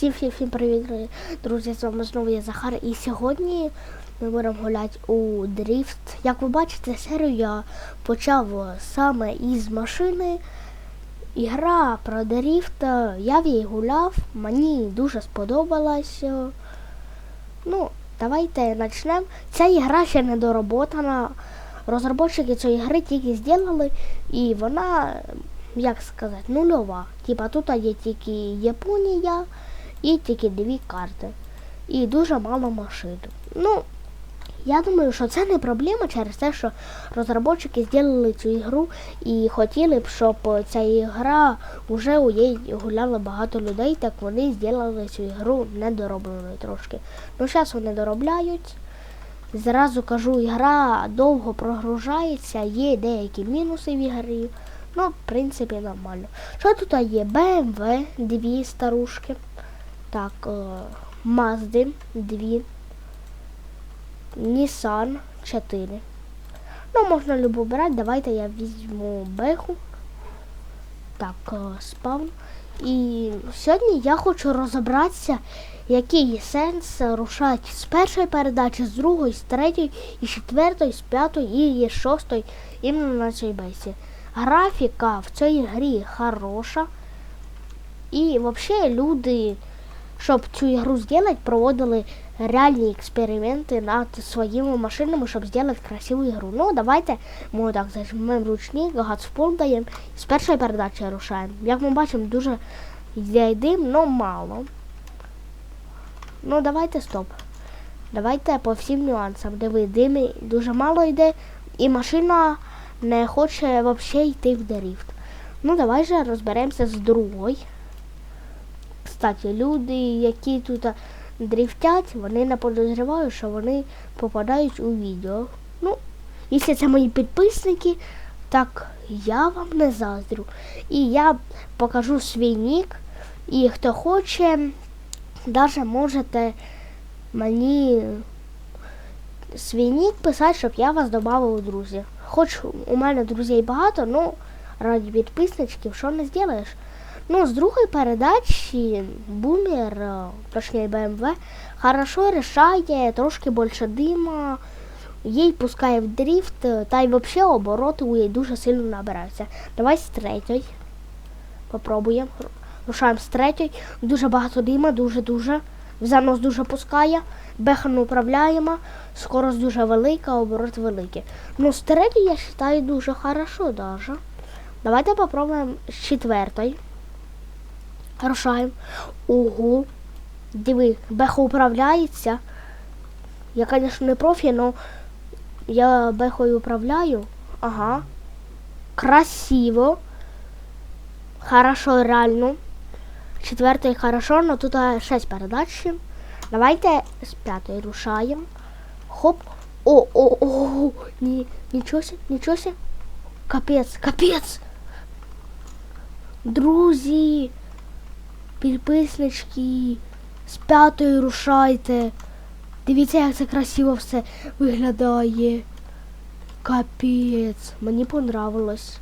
Всім всім всім привіт, друзі! З вами знову я Захар. І сьогодні ми будемо гуляти у дріфт. Як ви бачите, серію я почав саме із машини. Ігра про дріфт. Я в її гуляв, мені дуже сподобалась. Ну, давайте почнемо. Ця ігра ще не дороботана. Розробники цієї гри тільки зробили, і вона, як сказати, нульова. Типа тут є тільки Японія і тільки дві карти. І дуже мало машин. Ну, я думаю, що це не проблема через те, що розробники зробили цю ігру і хотіли б, щоб ця ігра вже у їй гуляло багато людей, так вони зробили цю ігру недоробленою трошки. Ну, зараз вони доробляють. Зразу кажу, ігра довго прогружається, є деякі мінуси в ігрі. Ну, в принципі, нормально. Що тут є? BMW, дві старушки. Так, Мазди, дві. Nissan 4. Ну, можна любу брати. Давайте я візьму беху. Так, спавн. І сьогодні я хочу розібратися, який сенс рушати з першої передачі, з другої, з третьої, і з четвертої, з п'ятої і з шостої іменно на цій бесі. Графіка в цій грі хороша. І взагалі люди, щоб цю ігру зробити, проводили реальні експерименти над своїми машинами, щоб зробити красиву ігру. Ну, давайте ми так зажмемо ручник, газфон даємо. З першої передачі рушаємо. Як ми бачимо, дуже йде дим, але мало. Ну, давайте стоп. Давайте по всім нюансам. Диви, дим дуже мало йде, і машина не хоче взагалі йти в дріфт. Ну, давай же розберемося з другою. Кстати, люди, які тут дрифтять, вони не подозрівають, що вони попадають у відео. Ну, якщо це мої підписники, так я вам не заздрю. І я покажу свій нік. І хто хоче, навіть можете мені свій нік писати, щоб я вас додав у друзі. Хоч у мене друзей багато, ну раді підписничків, що не зробиш. Ну, з другої передачі бумер, точніше BMW, хорошо рішає, трошки більше дима, їй пускає в дріфт, та й взагалі обороти у їй дуже сильно набираються. Давай з третьої. Попробуємо. Рушаємо з третьої. Дуже багато дима, дуже-дуже. В занос дуже пускає. Бехану управляємо. Скорость дуже велика, оборот великий. Ну, з третьої, я вважаю, дуже хорошо даже. Давайте попробуємо з четвертої. Рушаємо. Ого. Диви, бехо управляється. Я, звісно, не профі, але я бехою управляю. Ага. Красиво. Хорошо, реально. Четвертий хорошо, але тут 6 передач. Давайте з п'ятої рушаємо. Хоп. О, о, о, ні, нічого себе, нічого себе. Капець, капець. Друзі, підписнички, з п'ятої рушайте. Дивіться, як це красиво все виглядає. Капець, мені понравилось.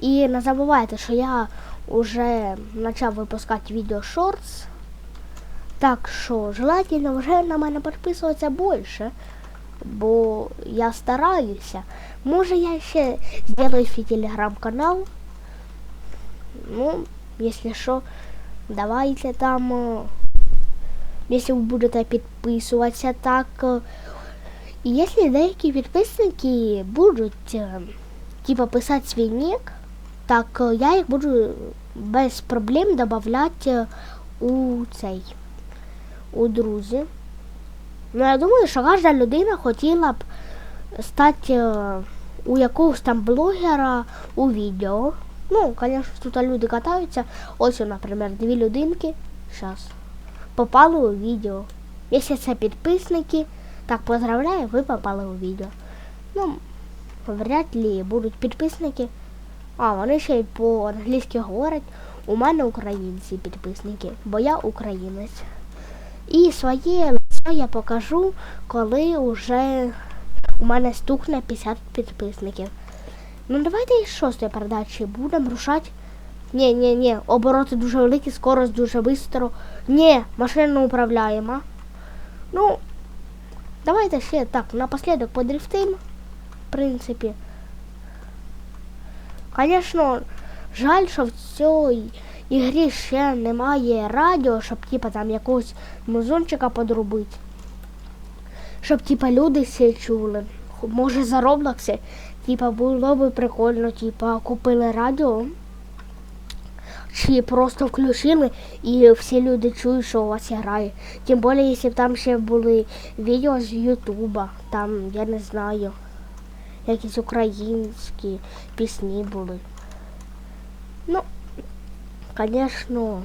І не забувайте, що я вже почав випускати відео шортс. Так що желательно вже на мене підписуватися більше, бо я стараюся. Може я ще зроблю телеграм-канал. Ну, якщо що, давайте там, якщо ви будете підписуватися так. І якщо деякі підписники будуть типа писати свій так я їх буду без проблем додавати у цей у друзі. Ну, я думаю, що кожна людина хотіла б стати у якогось там блогера у відео. Ну, звісно, тут люди катаються. Ось, наприклад, дві людинки. Зараз. Попали у відео. Якщо це підписники, так поздравляю, ви попали у відео. Ну, вряд ли будуть підписники. А, вони ще й по-англійськи говорять. У мене українці підписники, бо я українець. І своє лице я покажу, коли вже у мене стукне 50 підписників. Ну давайте із шостої передачі будемо рушати Ні, ні, ні, обороти дуже великі, скорость дуже швидко. Ні, машина управляєма. Ну, давайте ще так, напослідок подрифтим. В принципі. Звісно, жаль, що в цій ігрі ще немає радіо, щоб типа там якогось музончика подрубити. Щоб типа люди всі чули. Може за Роблокси, типа було би прикольно, типа купили радіо. Чи просто включили і всі люди чують, що у вас грає. Тим більше, якщо б там ще були відео з Ютуба, там, я не знаю, якісь українські пісні були. Ну, звісно,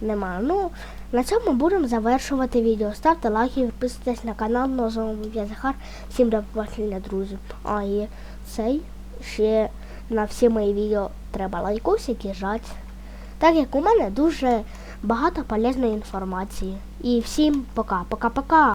нема. Ну, на цьому будемо завершувати відео. Ставте лайки, підписуйтесь на канал, ну, з вами я Захар. Всім до побачення, друзі. А і цей ще на всі мої відео треба лайкосики жать. Так як у мене дуже багато полезної інформації. І всім пока, пока-пока.